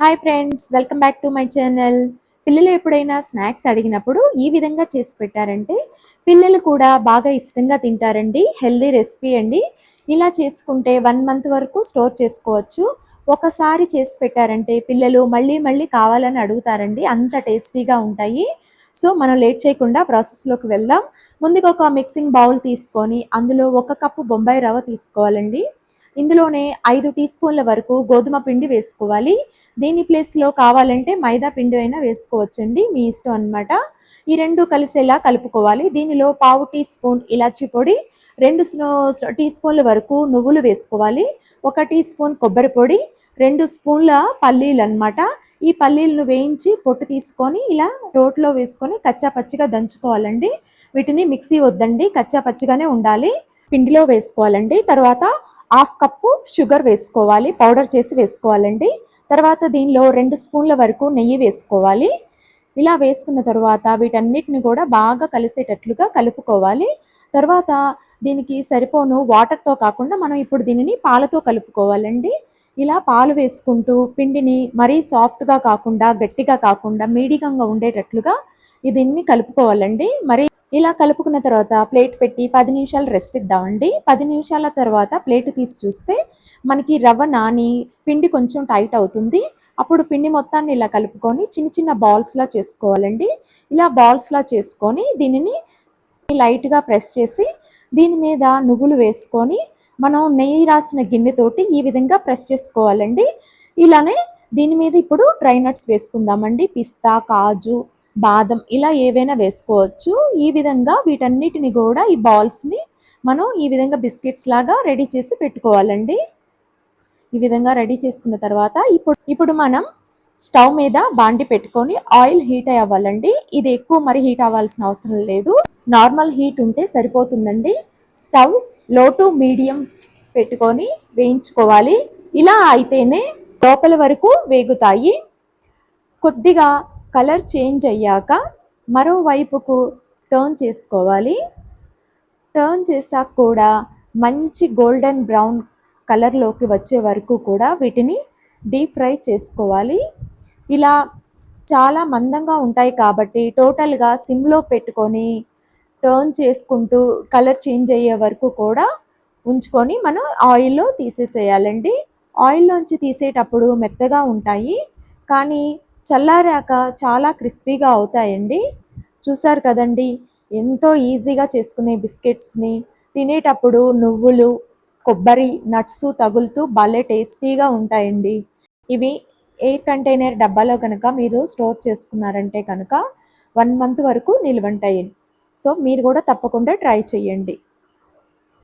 Hi friends welcome back to my channel పిల్లలు ఎప్పుడైనా snacks అడిగినప్పుడు ఈ విధంగా చేసి పెట్టారంటే పిల్లలు కూడా బాగా ఇష్టంగా తింటారండి హెల్దీ రెసిపీ అండి. ఇలా చేసుకుంటే వన్ మంత్ వరకు స్టోర్ చేసుకోవచ్చు. ఒకసారి చేసి పెట్టారంటే పిల్లలు మళ్ళీ మళ్ళీ కావాలని అడుగుతారండి అంత టేస్టీగా ఉంటాయి. సో మనం లేట్ చేయకుండా ప్రాసెస్లోకి వెళ్దాం. ముందుగా ఒక మిక్సింగ్ బౌల్ తీసుకొని అందులో ఒక కప్పు బొంబాయి రవ్వ తీసుకోవాలండి. ఇందులోనే ఐదు టీ స్పూన్ల వరకు గోధుమ పిండి వేసుకోవాలి. దీని ప్లేస్లో కావాలంటే మైదా పిండి అయినా వేసుకోవచ్చండి మీ ఇష్టం అనమాట ఈ రెండు కలిసేలా కలుపుకోవాలి. దీనిలో పావు టీ స్పూన్ ఇలాచీ పొడి రెండు టీ స్పూన్ల వరకు నువ్వులు వేసుకోవాలి. ఒక టీ స్పూన్ కొబ్బరి పొడి రెండు స్పూన్ల పల్లీలు అనమాట ఈ పల్లీలను వేయించి పొట్టు తీసుకొని ఇలా రోట్లో వేసుకొని కచ్చా పచ్చిగా దంచుకోవాలండి. వీటిని మిక్సీ వద్దండి కచ్చా పచ్చిగానే ఉండాలి. పిండిలో వేసుకోవాలండి. తర్వాత హాఫ్ కప్పు షుగర్ వేసుకోవాలి పౌడర్ చేసి వేసుకోవాలండి. తర్వాత దీనిలో రెండు స్పూన్ల వరకు నెయ్యి వేసుకోవాలి. ఇలా వేసుకున్న తర్వాత వీటన్నిటిని కూడా బాగా కలిసేటట్లుగా కలుపుకోవాలి. తర్వాత దీనికి సరిపోను వాటర్తో కాకుండా మనం ఇప్పుడు దీనిని పాలతో కలుపుకోవాలండి. ఇలా పాలు వేసుకుంటూ పిండిని మరీ సాఫ్ట్గా కాకుండా గట్టిగా కాకుండా మీడియంగా ఉండేటట్లుగా దీన్ని కలుపుకోవాలండి. మరి ఇలా కలుపుకున్న తర్వాత ప్లేట్ పెట్టి పది నిమిషాలు రెస్ట్ ఇద్దామండి. పది నిమిషాల తర్వాత ప్లేట్ తీసి చూస్తే మనకి రవ్వ నాని పిండి కొంచెం టైట్ అవుతుంది. అప్పుడు పిండి మొత్తాన్ని ఇలా కలుపుకొని చిన్న చిన్న బాల్స్లా చేసుకోవాలండి. ఇలా బాల్స్లా చేసుకొని దీనిని లైట్గా ప్రెస్ చేసి దీని మీద నువ్వులు వేసుకొని మనం నెయ్యి రాసిన గిన్నెతోటి ఈ విధంగా ప్రెస్ చేసుకోవాలండి. ఇలానే దీని మీద ఇప్పుడు డ్రై నట్స్ వేసుకుందామండి. పిస్తా కాజు బాదం ఇలా ఏవైనా వేసుకోవచ్చు. ఈ విధంగా వీటన్నిటిని కూడా ఈ బాల్స్ని మనం ఈ విధంగా బిస్కెట్స్ లాగా రెడీ చేసి పెట్టుకోవాలండి. ఈ విధంగా రెడీ చేసుకున్న తర్వాత ఇప్పుడు ఇప్పుడు మనం స్టవ్ మీద బాండి పెట్టుకొని ఆయిల్ హీట్ అవ్వాలండి. ఇది ఎక్కువ మరి హీట్ అవ్వాల్సిన అవసరం లేదు. నార్మల్ హీట్ ఉంటే సరిపోతుందండి. స్టవ్లో టు మీడియం పెట్టుకొని వేయించుకోవాలి. ఇలా అయితేనే లోపల వరకు వేగుతాయి. కొద్దిగా కలర్ చేంజ్ అయ్యాక మరోవైపుకు టర్న్ చేసుకోవాలి. టర్న్ చేశాక కూడా మంచి గోల్డెన్ బ్రౌన్ కలర్లోకి వచ్చే వరకు కూడా వీటిని డీప్ ఫ్రై చేసుకోవాలి. ఇలా చాలా మందంగా ఉంటాయి కాబట్టి టోటల్గా సిమ్లో పెట్టుకొని టర్న్ చేసుకుంటూ కలర్ చేంజ్ అయ్యే వరకు కూడా ఉంచుకొని మనం ఆయిల్లో తీసేసేయాలండి. ఆయిల్లోంచి తీసేటప్పుడు మెత్తగా ఉంటాయి. కానీ చల్లారాక చాలా క్రిస్పీగా అవుతాయండి. చూసారు కదండి ఎంతో ఈజీగా చేసుకునే బిస్కెట్స్ని తినేటప్పుడు నువ్వులు కొబ్బరి నట్స్ తగులుతూ భలే టేస్టీగా ఉంటాయండి. ఇవి ఎయిర్ కంటైనర్ డబ్బాలో కనుక మీరు స్టోర్ చేసుకున్నారంటే కనుక వన్ మంత్ వరకు నిలువంటాయి. సో మీరు కూడా తప్పకుండా ట్రై చేయండి